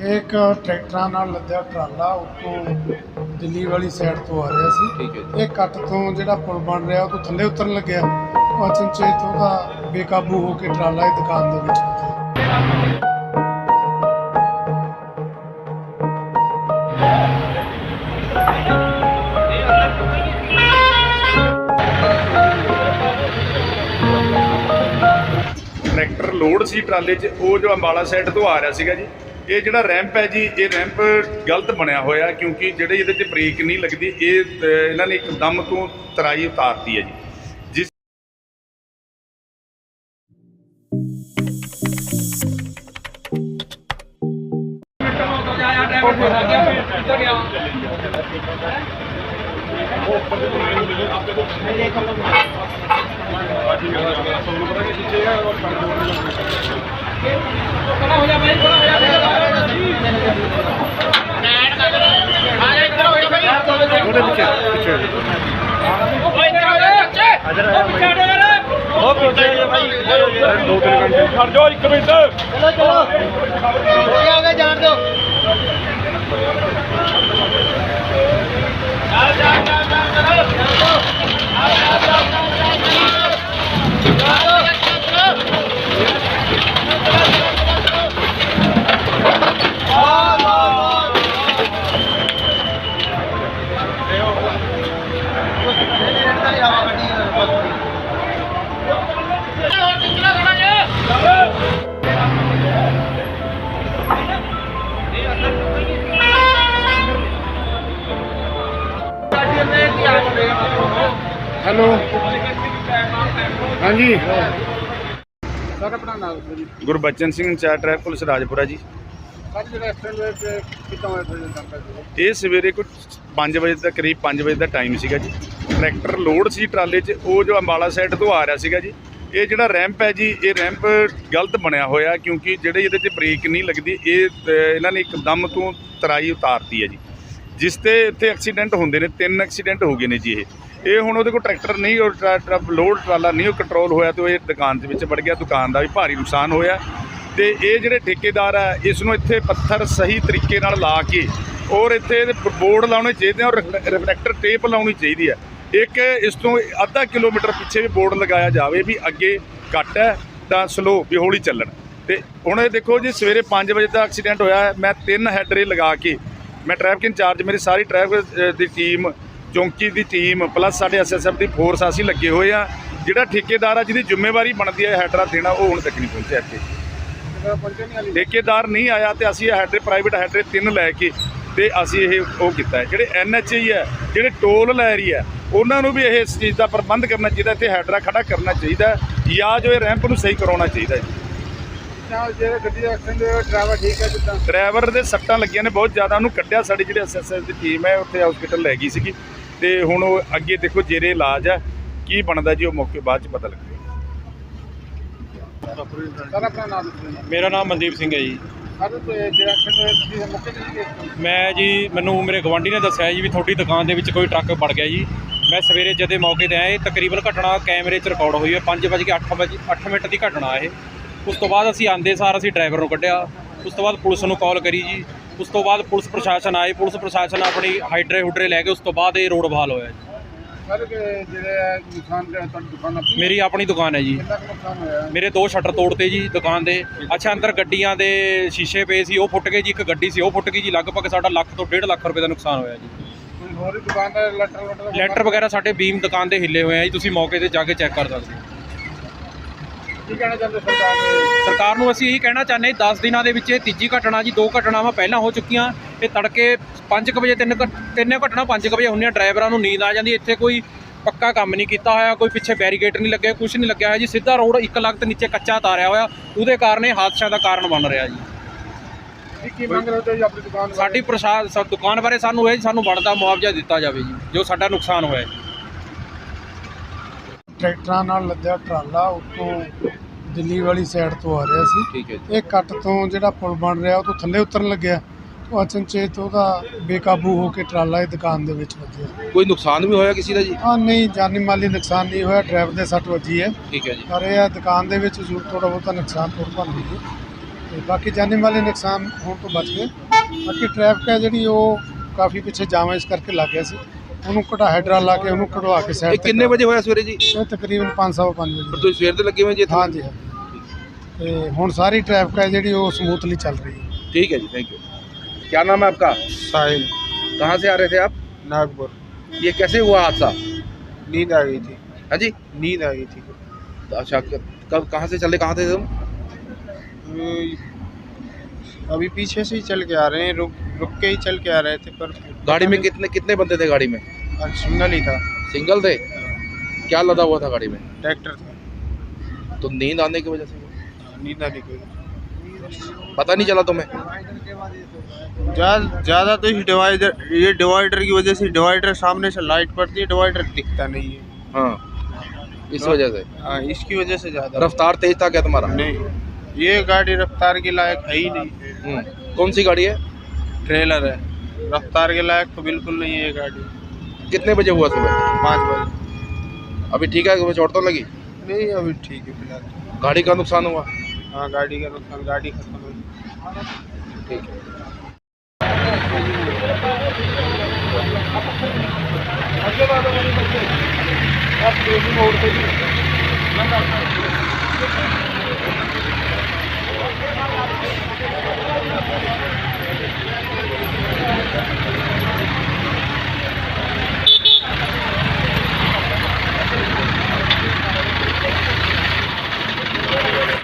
ਇਹ ਇੱਕ ਟਰੈਕਟਰਾਂ ਨਾਲ ਲੱਦਿਆ ਟਰਾਲਾ ਉੱਤੋਂ ਦਿੱਲੀ ਵਾਲੀ ਸਾਈਡ ਤੋਂ ਆ ਰਿਹਾ ਸੀ। ਠੀਕ ਹੈ ਜੀ। ਇਹ ਕੱਟ ਤੋਂ ਜਿਹੜਾ ਪੁਲ ਬਣ ਰਿਹਾ ਉਹ ਤੋਂ ਥੱਲੇ ਉਤਰਨ ਲੱਗਿਆ। ਉਹ ਅਚਨਚੇਤ ਉਹਦਾ ਬੇਕਾਬੂ ਹੋ ਕੇ ਟਰਾਲਾ ਇਹ ਦੁਕਾਨ ਦੇ ਵਿੱਚ ਵੱਜਿਆ ਟਰੈਕਟਰ ਲੋਡ ਸੀ ਟਰਾਲੇ 'ਚ ਉਹ ਜੋ ਅੰਬਾਲਾ ਸਾਈਡ ਤੋਂ ਆ ਰਿਹਾ ਸੀਗਾ ਜੀ। ਇਹ ਜਿਹੜਾ ਰੈਂਪ ਹੈ ਜੀ, ਇਹ ਰੈਂਪ ਗਲਤ ਬਣਿਆ ਹੋਇਆ ਕਿਉਂਕਿ ਜਿਹੜੇ ਇਹਦੇ 'ਤੇ ਬ੍ਰੇਕ ਨਹੀਂ ਲੱਗਦੀ, ਇਹ ਇਹਨਾਂ ਨੇ ਇੱਕਦਮ ਤੋਂ ਤਰਾਈ ਉਤਾਰਤੀ ਹੈ ਜੀ। ਜਿਸ ਉਹਦੇ ਪਿੱਛੇ ਪਿੱਛੇ ਉਹ ਪਿੱਛੇ ਦੋ ਤਿੰਨ ਘੰਟੇ। ਖੜ ਜਾਓ ਇੱਕ ਮਿੰਟ। ਚਲੋ ਚਲੋ। ਅੱਗੇ ਅੱਗੇ ਹੈਲੋ। ਹਾਂਜੀ। ਸਰ ਆਪਣਾ ਨਾਮ ਦੱਸੋ ਜੀ। Gurbachan Singh incharge traffic police Rajpura ji. Sir ਜਿਹੜਾ ਐਕਸੀਡੈਂਟ ਹੋਇਆ ਤੇ ਕਿੱਦਾਂ ਹੋਇਆ ਤੁਹਾਡੇ ਨਾਲ ਦਾ ਇਹ ਸਵੇਰੇ ਕੁਝ 5 ਵਜੇ ਦਾ ਕਰੀਬ 5 ਵਜੇ ਦਾ ਟਾਈਮ ਸੀਗਾ ਜੀ। ਟਰੈਕਟਰ ਲੋਡ ਸੀ ਟਰਾਲੇ 'ਚ ਉਹ ਜੋ ਅੰਬਾਲਾ ਸਾਈਡ ਤੋਂ ਆ ਰਿਹਾ ਸੀਗਾ ਜੀ। ਇਹ ਜਿਹੜਾ ਰੈਂਪ ਹੈ ਜੀ ਇਹ ਰੈਂਪ ਗਲਤ ਬਣਿਆ ਹੋਇਆ ਕਿਉਂਕਿ ਜਿਹੜੇ ਇਹਦੇ 'ਤੇ ਬ੍ਰੇਕ ਨਹੀਂ ਲੱਗਦੀ ਇਹ ਇਹਨਾਂ ਨੇ ਇੱਕਦਮ ਤੋਂ ਤਰਾਈ ਉਤਾਰਤੀ ਹੈ ਜੀ। ਜਿਸ ਤੇ ਇੱਥੇ ਐਕਸੀਡੈਂਟ ਹੁੰਦੇ ਨੇ, ਤਿੰਨ ਐਕਸੀਡੈਂਟ ਹੋ ਗਏ ਨੇ ਜੀ ਇਹ। ਇਹ ਹੁਣ ਉਹਦੇ ਕੋਲ ਟਰੈਕਟਰ ਨਹੀਂ, ਉਹ ਟਰਾ- ਟਰਾ- ਲੋਡ ਟਰਾਲਾ ਨਹੀਂ, ਉਹ ਕੰਟਰੋਲ ਹੋਇਆ ਤੇ ਉਹ ਇਹ ਦੁਕਾਨ ਦੇ ਵਿੱਚ ਵੜ ਗਿਆ। ਦੁਕਾਨ ਦਾ ਵੀ ਭਾਰੀ ਨੁਕਸਾਨ ਹੋਇਆ। ਤੇ ਇਹ ਜਿਹੜੇ ਠੇਕੇਦਾਰ ਆ, ਇਸ ਨੂੰ ਇੱਥੇ ਪੱਥਰ ਸਹੀ ਤਰੀਕੇ ਨਾਲ ਲਾ ਕੇ ਔਰ ਇੱਥੇ ਬੋਰਡ ਲਾਉਣੇ ਚਾਹੀਦੇ ਆ ਔਰ ਰਿਫਲੈਕਟਰ ਟੇਪ ਲਾਉਣੀ ਚਾਹੀਦੀ ਹੈ ਇੱਕ ਇਸ ਤੋਂ ਅੱਧਾ ਕਿਲੋਮੀਟਰ ਪਿੱਛੇ ਵੀ ਬੋਰਡ ਲਗਾਇਆ ਜਾਵੇ ਵੀ ਅੱਗੇ ਘੱਟ ਹੈ ਤਾਂ ਸਲੋ ਵੀ ਹੌਲੀ ਚੱਲਣ। ਤੇ ਹੁਣ ਇਹ ਦੇਖੋ ਜੀ, ਸਵੇਰੇ 5 ਵਜੇ ਦਾ ਐਕਸੀਡੈਂਟ ਹੋਇਆ, ਮੈਂ ਤਿੰਨ ਹੈਡਰੇ ਲਗਾ ਕੇ ਮੈਂ ਟ੍ਰੈਫਿਕ ਇੰਚਾਰਜ ਮੇਰੀ ਸਾਰੀ ਟ੍ਰੈਫਿਕ ਦੀ ਟੀਮ ਚੌਂਕੀ ਦੀ ਟੀਮ ਪਲੱਸ ਸਾਡੇ ਐਸਐਸਐਫ ਦੀ ਫੋਰਸ ਅਸੀਂ ਲੱਗੇ ਹੋਏ ਆ ਜਿਹੜਾ ਠੇਕੇਦਾਰ ਆ, ਜਿਹਦੀ ਜ਼ਿੰਮੇਵਾਰੀ ਬਣਦੀ ਹੈ ਹੈਡਰਾ ਦੇਣਾ, ਉਹ ਹੁਣ ਤੱਕ ਨਹੀਂ ਪਹੁੰਚਿਆ ਇੱਥੇ। ਠੇਕੇਦਾਰ ਨਹੀਂ ਆਇਆ ਤੇ ਅਸੀਂ ਇਹ ਹੈਡਰੇ ਪ੍ਰਾਈਵੇਟ ਹੈਡਰੇ ਤਿੰਨ ਲੈ ਕੇ ਤੇ ਅਸੀਂ ਇਹ ਉਹ ਕੀਤਾ ਹੈ। ਜਿਹੜੇ ਐਨਐਚਏ ਹੈ, ਜਿਹੜੇ ਟੋਲ ਲੈ ਰਹੀ ਹੈ, ਉਹਨਾਂ ਨੂੰ ਵੀ ਇਹ ਇਸ ਚੀਜ਼ ਦਾ ਪ੍ਰਬੰਧ ਕਰਨਾ ਚਾਹੀਦਾ ਤੇ ਹੈਡਰਾ ਖੜਾ ਕਰਨਾ ਚਾਹੀਦਾ ਜਾਂ ਜੋ ਇਹ ਰੈਂਪ ਨੂੰ ਸਹੀ ਕਰਾਉਣਾ ਚਾਹੀਦਾ ਹੈ। ਨਾਲ ਜਿਹੜਾ ਗੱਡੀ ਦਾ ਐਕਸੀਡੈਂਟ ਹੋਇਆ ਡਰਾਈਵਰ ਠੀਕ ਹੈ ਜਿੱਦਾਂ? ਡਰਾਈਵਰ ਦੇ ਸੱਟਾਂ ਲੱਗੀਆਂ ਨੇ ਬਹੁਤ ਜ਼ਿਆਦਾ ਉਹਨੂੰ ਕੱਢਿਆ ਸਾਡੀ ਜਿਹੜੀ ਐਸਐਸਐਸ ਦੀ ਟੀਮ ਹੈ ਉੱਥੇ ਹਸਪੀਟਲ ਲੈ ਗਈ ਸੀਗੀ। ਤੇ ਹੁਣ ਉਹ ਅੱਗੇ ਦੇਖੋ ਜੇਰੇ ਇਲਾਜ ਹੈ ਕੀ ਬਣਦਾ ਜੀ ਉਹ ਮੌਕੇ ਬਾਅਦ ਚ ਪਤਾ ਲੱਗੇਗਾ। ਸਰ ਆਪਣਾ ਨਾਮ ਦੱਸੋ ਜੀ। ਮੇਰਾ ਨਾਮ ਮਨਦੀਪ ਸਿੰਘ ਹੈ ਜੀ। ਸਰ ਤੇ ਜਿਹੜਾ ਐਕਸੀਡੈਂਟ ਹੋਇਆ ਤੁਸੀਂ ਮੌਕੇ ਤੇ ਨਹੀਂ ਗਏ? ਮੈਂ ਜੀ ਮੈਨੂੰ ਮੇਰੇ ਗਵਾਂਢੀ ਨੇ ਦੱਸਿਆ ਜੀ ਵੀ ਤੁਹਾਡੀ ਦੁਕਾਨ ਦੇ ਵਿੱਚ ਕੋਈ ਟਰੱਕ ਵੜ ਗਿਆ ਜੀ। ਮੈਂ ਸਵੇਰੇ ਜਦੇ ਮੌਕੇ ਤੇ ਆਇਆ ਇਹ ਤਕਰੀਬਨ ਘਟਨਾ ਕੈਮਰੇ 'ਚ ਰਿਕਾਰਡ ਹੋਈ ਹੈ 5:08 ਵਜੇ 8 ਮਿੰਟ ਦੀ ਘਟਨਾ ਇਹ ਉਸ ਤੋਂ ਬਾਅਦ ਅਸੀਂ ਆਂਦੇ ਸਾਰ ਅਸੀਂ ਡਰਾਈਵਰ ਨੂੰ ਕੱਢਿਆ। ਉਸ ਤੋਂ ਬਾਅਦ ਪੁਲਿਸ ਨੂੰ ਕਾਲ ਕਰੀ ਜੀ। ਉਸ ਤੋਂ ਬਾਅਦ ਪੁਲਿਸ ਪ੍ਰਸ਼ਾਸਨ ਆਏ। ਪੁਲਿਸ ਪ੍ਰਸ਼ਾਸਨ ਆਪਣੀ ਹਾਈਡਰੇ ਹੁਡਰੇ ਲੈ ਕੇ ਉਸ ਤੋਂ ਬਾਅਦ ਇਹ ਰੋਡ ਬਹਾਲ ਹੋਇਆ ਜੀ। ਸਰ ਕਿ ਜਿਹੜਾ ਨੁਕਸਾਨ ਤੇ ਤੁਹਾਡੀ ਦੁਕਾਨ ਆਪਣੀ? ਮੇਰੀ ਆਪਣੀ ਦੁਕਾਨ ਹੈ ਜੀ। ਮੇਰੇ ਦੋ ਸ਼ਟਰ ਤੋੜਤੇ ਜੀ ਦੁਕਾਨ ਦੇ। ਅੱਛਾ ਅੰਦਰ ਗੱਡੀਆਂ ਦੇ ਸ਼ੀਸ਼ੇ ਪਏ ਸੀ ਉਹ ਫੁੱਟ ਗਏ ਜੀ ਇੱਕ ਗੱਡੀ ਸੀ ਉਹ ਫੁੱਟ ਗਈ ਜੀ। ਲਗਭਗ ਸਾਡਾ ਲੱਖ ਤੋਂ 1.5 ਲੱਖ ਰੁਪਏ ਦਾ ਨੁਕਸਾਨ ਹੋਇਆ ਜੀ। ਹੋਰ ਦੁਕਾਨ ਦਾ ਲੈਂਟਰ ਵਗੈਰਾ ਸਾਡੇ ਬੀਮ ਦੁਕਾਨ ਦੇ ਹਿੱਲੇ ਹੋਏ ਆ ਜੀ। ਤੁਸੀਂ ਮੌਕੇ ਤੇ ਜਾ ਕੇ ਚੈੱਕ ਕਰ ਸਕਦੇ ਹੋ। ਕੀ ਕਹਿਣਾ ਚਾਹੁੰਦੇ ਸਰਕਾਰ ਨੂੰ? ਸਰਕਾਰ ਨੂੰ ਅਸੀਂ ਇਹੀ ਕਹਿਣਾ ਚਾਹੁੰਦੇ 10 ਦਿਨਾਂ ਦੇ ਵਿੱਚ ਇਹ ਤੀਜੀ ਘਟਨਾ ਜੀ ਦੋ ਘਟਨਾਵਾਂ ਪਹਿਲਾਂ ਹੋ ਚੁੱਕੀਆਂ। ਇਹ ਤੜਕੇ 5 ਵਜੇ ਤਿੰਨ ਘ- ਤਿੰਨੇ ਘਟਨਾ 5 ਵਜੇ ਹੁੰਦੀਆਂ ਡਰਾਈਵਰਾਂ ਨੂੰ ਨੀਂਦ ਆ ਜਾਂਦੀ। ਇੱਥੇ ਕੋਈ ਪੱਕਾ ਕੰਮ ਨਹੀਂ ਕੀਤਾ ਹੋਇਆ ਕੋਈ ਪਿੱਛੇ ਬੈਰੀਕੇਡ ਨਹੀਂ ਲੱਗਿਆ ਕੁਝ ਨਹੀਂ ਲੱਗਿਆ ਹੋਇਆ ਜੀ। ਸਿੱਧਾ ਰੋਡ ਇੱਕ ਲੱਖ ਨੀਚੇ ਕੱਚਾ ਤਾਰਿਆ ਹੋਇਆ। ਉਹਦੇ ਕਾਰਨ ਇਹ ਹਾਦਸਿਆਂ ਦਾ ਕਾਰਨ ਬਣ ਰਿਹਾ ਜੀ। ਕੀ ਕੀ ਮੰਗ ਰਹੇ ਹੋ ਜੀ ਆਪਣੀ ਦੁਕਾਨ ਬਾਰੇ? ਸਾਡੀ ਪ੍ਰਸ਼ਾਦ ਸਾ- ਦੁਕਾਨ ਬਾਰੇ ਸਾਨੂੰ ਇਹ ਸਾਨੂੰ ਬਣਦਾ ਮੁਆਵਜ਼ਾ ਦਿੱਤਾ ਜਾਵੇ ਜੀ ਜੋ ਸਾਡਾ ਨੁਕਸਾਨ ਹੋਇਆ ਜੀ। ਟਰੈਕਟਰਾਂ ਨਾਲ ਲੱਦਿਆ ਟਰਾਲਾ ਉੱਤੋਂ ਦਿੱਲੀ ਵਾਲੀ ਸਾਈਡ ਤੋਂ ਆ ਰਿਹਾ ਸੀ। ਠੀਕ ਹੈ ਇਹ ਕੱਟ ਤੋਂ ਜਿਹੜਾ ਪੁਲ ਬਣ ਰਿਹਾ ਉਹ ਤੋਂ ਥੱਲੇ ਉਤਰਨ ਲੱਗਿਆ। ਉਹ ਅਚਨਚੇਤ ਉਹਦਾ ਬੇਕਾਬੂ ਹੋ ਕੇ ਟਰਾਲਾ ਇਹ ਦੁਕਾਨ ਦੇ ਵਿੱਚ ਵੱਜਿਆ। ਕੋਈ ਨੁਕਸਾਨ ਵੀ ਹੋਇਆ ਕਿਸੇ ਦਾ ਜੀ? ਹਾਂ ਨਹੀਂ ਜਾਨੀ ਮਾਲੀ ਨੁਕਸਾਨ ਨਹੀਂ ਹੋਇਆ। ਡਰਾਈਵਰ ਦੇ ਸੱਟ ਵੱਜੀ ਹੈ। ਠੀਕ ਹੈ ਜੀ। ਪਰ ਇਹ ਆ ਦੁਕਾਨ ਦੇ ਵਿੱਚ ਜ਼ਰੂਰ ਥੋੜਾ ਬਹੁਤਾ ਨੁਕਸਾਨ ਥੋੜਾ ਬਣ ਗਈ ਤੇ ਬਾਕੀ ਜਾਨੀ ਮਾਲੀ ਨੁਕਸਾਨ ਹੋਣ ਤੋਂ ਬਚ ਗਏ। ਬਾਕੀ ਟ੍ਰੈਫਿਕ ਹੈ ਜਿਹੜੀ ਉਹ ਕਾਫੀ ਪਿੱਛੇ ਜਾਮ ਹੈ ਇਸ ਕਰਕੇ ਲੱਗ ਗਿਆ ਸੀ। ਉਹਨੂੰ ਕਢਾ ਹੈਡਰਾ ਲਾ ਕੇ ਉਹਨੂੰ ਕਢਵਾ ਕੇ ਇਹ ਸਾਈਡ ਕਿੰਨੇ ਵਜੇ ਹੋਇਆ ਸਵੇਰੇ ਜੀ ਇਹ ਤਕਰੀਬਨ 5:30 ਪਰ ਵਜੇ ਤੁਸੀਂ ਸਵੇਰ ਦੇ ਲੱਗੇ ਹੋਏ ਜੀ ਇੱਥੇ ਹਾਂਜੀ ਹਾਂ ਤੇ ਹੁਣ ਸਾਰੀ ਟ੍ਰੈਫਿਕ ਹੈ ਜਿਹੜੀ ਉਹ ਸਮੂਥਲੀ ਚੱਲ ਰਹੀ ਹੈ ठीक है जी थैंक यू क्या नाम है आपका ਸਾਹਿਲ कहाँ से आ रहे थे आप ਨਾਗਪੁਰ ये कैसे हुआ हादसा नींद आ गई थी हाँ जी नींद आ गई थी अच्छा क- कब कहाँ से चले कहाँ थे तुम अभी पीछे से ही चल के आ रहे हैं रुक रुक के ही चल के आ रहे थे पर गाड़ी में कितने कितने बंदे थे गाड़ी में? सिंगल ही था। सिंगल थे? क्या लदा हुआ था गाड़ी में? ट्रैक्टर था। तो नींद आने की वजह से? नींद आने की पता नहीं चला तुम्हें? ज़्यादा तो इस डिवाइडर ये डिवाइडर की वजह से डिवाइडर सामने से लाइट पड़ती है डिवाइडर दिखता नहीं है। हाँ। इस वजह से? हाँ इसकी वजह से ज़्यादा। रफ्तार तेज था क्या तुम्हारा? नहीं। ये गाड़ी रफ्तार के लायक है ही नहीं। हम्म। कौन सी गाड़ी है? ट्रेलर है। रफ्तार के लायक तो बिल्कुल नहीं है ये गाड़ी। कितने बजे हुआ सुबह? पाँच बजे। अभी ठीक है कोई चोट तो लगी? नहीं अभी ठीक है फ़िलहाल। गाड़ी का नुकसान हुआ? हाँ गाड़ी का नुकसान गाड़ी खत्म हुई ठीक है।